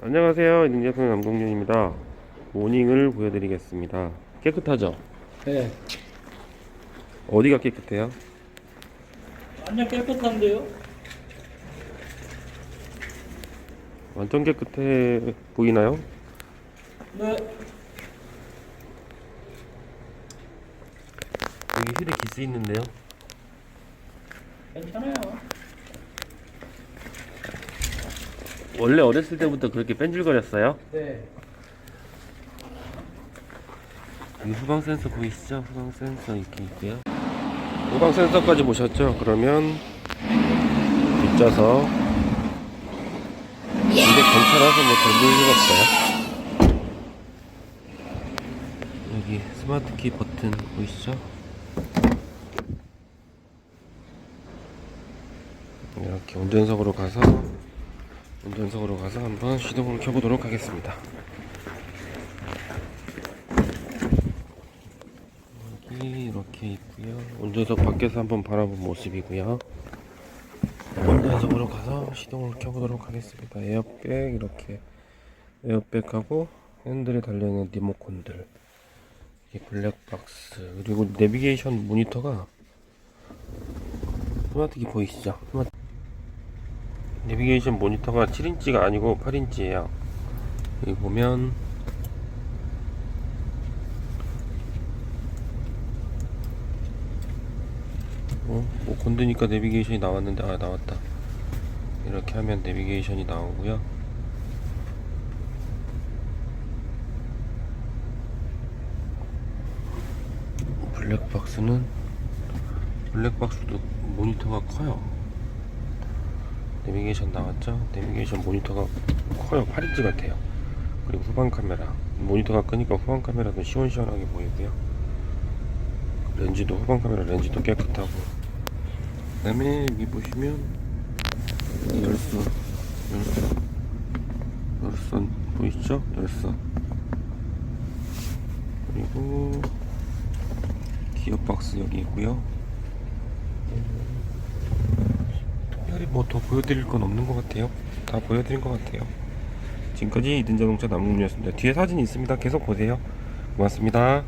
안녕하세요. 인증제품 남동윤입니다. 모닝을 보여드리겠습니다. 깨끗하죠? 네. 어디가 깨끗해요? 완전 깨끗한데요? 완전 깨끗해 보이나요? 네. 여기 휠에 기스 있는데요. 괜찮아요. 원래 어렸을 때부터 그렇게 뺀질거렸어요? 네. 여기 후방 센서 보이시죠? 후방 센서 이렇게 있고요. 후방 센서까지 보셨죠? 그러면 뒷좌석 근데 괜찮아서 뭐별 문제가 없어요. 여기 스마트키 버튼 보이시죠? 이렇게 운전석으로 가서 운전석으로 가서 한번 시동을 켜보도록 하겠습니다. 여기 이렇게 있고요. 운전석 밖에서 한번 바라본 모습이고요. 운전석으로 가서 시동을 켜보도록 하겠습니다. 에어백 이렇게 에어백하고 핸들에 달려있는 리모컨들 이게 블랙박스 그리고 내비게이션 모니터가 스마트키 보이시죠? 스마트 내비게이션 모니터가 7인치가 아니고 8인치예요. 여기 보면 어? 뭐 건드니까 내비게이션이 나왔는데 아 나왔다 이렇게 하면 내비게이션이 나오고요 블랙박스는 블랙박스도 모니터가 커요 내비게이션 나왔죠? 내비게이션 모니터가 커요. 8인치 같아요. 그리고 후방 카메라. 모니터가 크니까 후방 카메라도 시원시원하게 보이고요. 렌즈도 후방 카메라 렌즈도 깨끗하고. 그 다음에 여기 보시면 이 열선 열선 열선 보이시죠? 열선. 그리고 기어박스 여기 있고요 특별히 뭐 더 보여드릴 건 없는 것 같아요. 다 보여드린 것 같아요. 지금까지 이든자동차 남궁이었습니다. 뒤에 사진이 있습니다. 계속 보세요. 고맙습니다